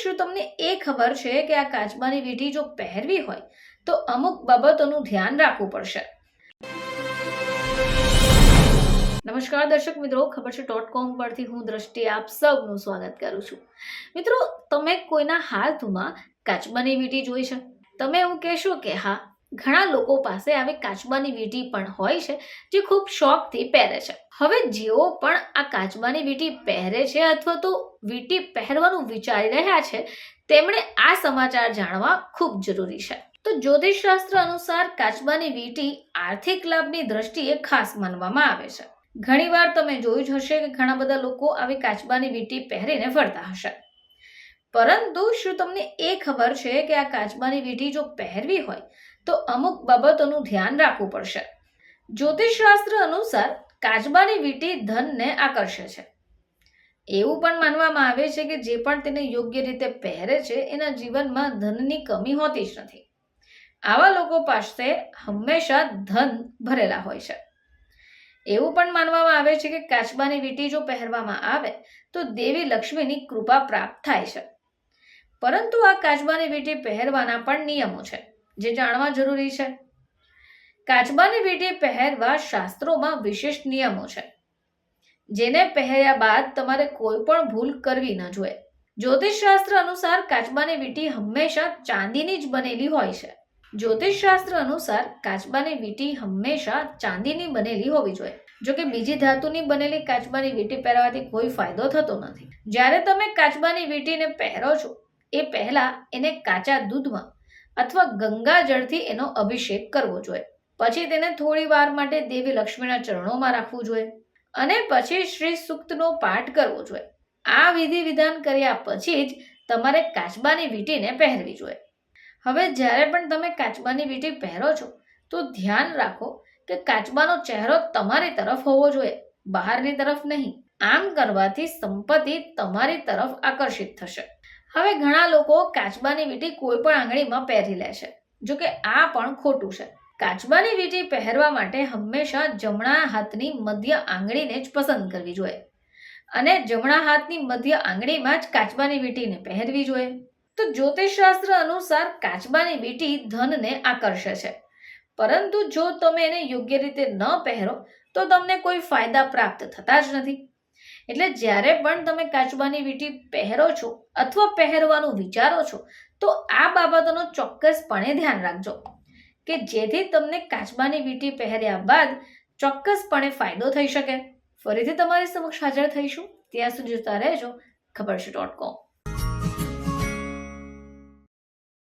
શું તમને એ ખબર છે કે આ કાચબાની વીંટી જો પહેરવી હોય, તો અમુક બાબતોનું ધ્યાન રાખવું પડશે. નમસ્કાર દર્શક મિત્રો, ખબર છે ડોટ કોમ પરથી હું દ્રષ્ટિ આપ સૌનું સ્વાગત કરું છું. મિત્રો, તમે કોઈના હાથમાં કાચબાની વીંટી જોઈ છે? તમે એવું કહેશો કે હા ઘણા લોકો પાસે આવી કાચબાની વીંટી પણ હોય છે, જે ખૂબ શોખથી પહેરે છે. હવે જેઓ પણ આ કાચબાની વીંટી પહેરે છે અથવા તો વીંટી પહેરવાનું વિચારી રહ્યા છે, તેમણે આ સમાચાર જાણવા ખૂબ જરૂરી છે. તો જ્યોતિષશાસ્ત્ર અનુસાર કાચબાની વીંટી આર્થિક લાભની દ્રષ્ટિએ ખાસ માનવામાં આવે છે. ઘણીવાર તમે જોયું જ હશે કે ઘણા બધા લોકો આવી કાચબાની વીંટી પહેરીને ફરતા હશે. પરંતુ શું તમને એ ખબર છે કે આ કાચબાની વીંટી જો પહેરવી હોય, તો અમુક બાબતોનું ધ્યાન રાખવું પડશે. જ્યોતિષશાસ્ત્ર અનુસાર કાચબાની વીંટી ધનને આકર્ષે છે. એવું પણ માનવામાં આવે છે કે જે પણ તેને યોગ્ય રીતે પહેરે છે, એના જીવનમાં ધનની કમી હોતી જ નથી. આવા લોકો પાસે હંમેશા ધન ભરેલા હોય છે. એવું પણ માનવામાં આવે છે કે કાચબાની વીંટી જો પહેરવામાં આવે, તો દેવી લક્ષ્મીની કૃપા પ્રાપ્ત થાય છે. પરંતુ આ કાચબાની વીંટી પહેરવાના પણ નિયમો છે, જે જાણવા જરૂરી છે. કાચબાની વીંટી પહેરવા શાસ્ત્રોમાં વિશિષ્ટ નિયમો છે. જેને પહેર્યા બાદ તમારે કોઈ પણ ભૂલ કરવી ન જોઈએ. જ્યોતિષશાસ્ત્ર અનુસાર કાચબાની વીંટી હંમેશા ચાંદીની જ બનેલી હોય છે. જ્યોતિષશાસ્ત્ર અનુસાર કાચબાની વીંટી હંમેશા ચાંદીની બનેલી હોવી જોઈએ. જો કે બીજી ધાતુની બનેલી કાચબાની વીંટી પહેરવાથી કોઈ ફાયદો થતો નથી. જ્યારે તમે કાચબાની વીંટીને પહેરો છો એ પહેલા એને કાચા દૂધમાં અથવા ગંગા જળથી એનો અભિષેક કરવો જોઈએ. પછી તેને થોડી વાર માટે દેવી લક્ષ્મીના ચરણોમાં રાખવું જોઈએ અને પછી શ્રી સૂક્તનો પાઠ કરવો જોઈએ. આ વિધિ વિધાન કર્યા પછી જ તમારે કાચબાની વીંટીને પહેરવી જોઈએ. હવે જ્યારે પણ તમે કાચબાની વીંટી પહેરો છો, તો ધ્યાન રાખો કે કાચબાનો ચહેરો તમારી તરફ હોવો જોઈએ, બહારની તરફ નહીં. આમ કરવાથી સંપત્તિ તમારી તરફ આકર્ષિત થશે. હવે ઘણા લોકો કાચબાની વીંટી કોઈ પણ આંગળીમાં પહેરી લે છે. જો કે આ પણ ખોટું છે. કાચબાની વીંટી પહેરવા માટે હંમેશા જમણા હાથની મધ્ય આંગળીને જ પસંદ કરવી જોઈએ. અને જમણા હાથની મધ્ય આંગળીમાં જ કાચબાની વીંટીને પહેરવી જોઈએ. તો જ્યોતિષશાસ્ત્ર અનુસાર કાચબાની વીંટી ધનને આકર્ષે છે. પરંતુ જો તમે એને યોગ્ય રીતે ન પહેરો, તો તમને કોઈ ફાયદા પ્રાપ્ત થતા જ નથી. એટલે જ્યારે પણ તમે કાચબાની વીંટી પહેરો છો અથવા પહેરવાનું વિચારો છો, તો આ બાબતોનું ચોક્કસપણે ધ્યાન રાખજો કે જેથી તમને કાચબાની વીંટી પહેર્યા બાદ ચોક્કસપણે ફાયદો થઈ શકે. ફરીથી તમારી સમક્ષ હાજર થઈશું. ત્યાં સુધી જોતા રહેજો. ખબર છે ડોટ કોમ